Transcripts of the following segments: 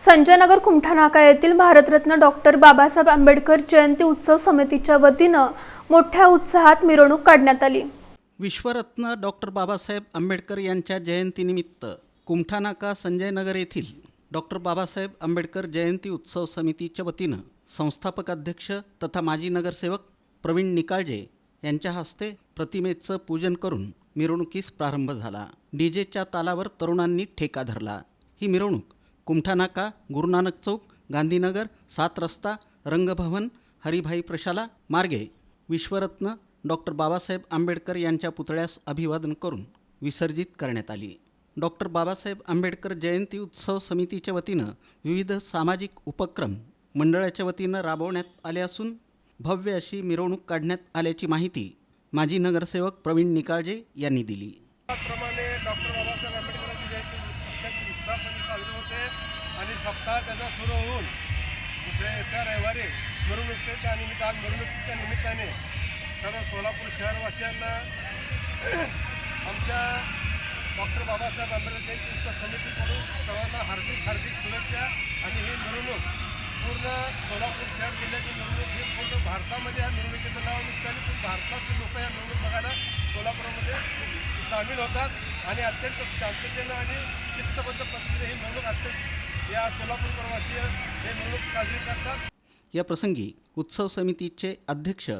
संजयनगर कुमठानाका येथील भारतरत्न डॉक्टर बाबासाहेब आंबेडकर जयंती उत्सव समितीच्या वतीनं मोठ्या उत्साहात मिरवणूक काढण्यात आली. विश्वरत्न डॉक्टर बाबासाहेब आंबेडकर यांच्या जयंतीनिमित्त कुमठानाका संजयनगर येथील डॉक्टर बाबासाहेब आंबेडकर जयंती उत्सव समितीच्या वतीनं संस्थापक अध्यक्ष तथा माजी नगरसेवक प्रवीण निकाळजे यांच्या हस्ते प्रतिमेचं पूजन करून मिरवणुकीस प्रारंभ झाला. डीजेच्या तालावर तरुणांनी ठेका धरला. ही मिरवणूक कुमठानाका गुरुनानक चौक गांधीनगर सात रस्ता रंगभवन हरिभाई प्रशाला मार्गे. विश्वरत्न डॉक्टर बाबासाहेब आंबेडकर यांच्या पुतळ्यास अभिवादन करून विसर्जित करण्यात आली. डॉक्टर बाबासाहेब आंबेडकर जयंती उत्सव समितीच्या वतीनं विविध सामाजिक उपक्रम मंडळाच्या वतीनं राबवण्यात आले असून भव्य अशी मिरवणूक काढण्यात आल्याची माहिती माजी नगरसेवक प्रवीण निकाळजे यांनी दिली त्याप्रमाणे डॉक्टर बाबासाहेब आंबेडकरांची जयंती अत्यंत उत्साहामध्ये साजरी होते आणि सप्ताह त्याचा सुरू होऊन दुसऱ्या येत्या रविवारी मिरवणुकीच्या निमित्त आज मिरवणुकीच्या निमित्ताने सर्व सोलापूर शहरवासियांना आमच्या डॉक्टर बाबासाहेब आंबेडकर जयंती उत्सव समितीकडून सर्वांना हार्दिक हार्दिक शुभेच्छा. आणि ही मिरवणूक पूर्ण सोलापूर शहर जिल्ह्याची मिरवणूक ही पूर्ण भारतामध्ये या मिरवणुकीचं नाव निघताना पण भारताचे लोक या मिरवणूक बघायला सोलापूरमध्ये सामील होतात. आणि अत्यंत शांततेनं आणि शिस्तबद्ध पद्धतीने ही मिरवणूक अत्यंत या सोलापूर प्रवासी हे साजरी करतात या प्रसंगी उत्सव समितीचे अध्यक्ष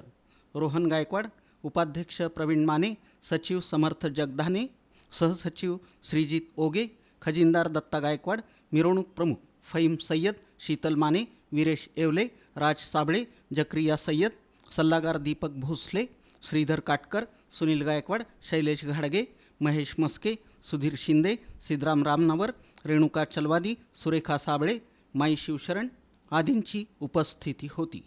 रोहन गायकवाड उपाध्यक्ष प्रवीण माने सचिव समर्थ जगधाने सहसचिव श्रीजित ओगे खजिनदार दत्ता गायकवाड मिरवणूक प्रमुख फईम सय्यद शीतल माने विरेश येवले राज साबळे जक्रिया सय्यद सल्लागार दीपक भोसले श्रीधर काटकर सुनील गायकवाड शैलेश घाडगे महेश मस्के सुधीर शिंदे सिद्धराम रामनवर रेणुका चलवादी सुरेखा साबळे माई शिवशरण आदींची उपस्थिती होती.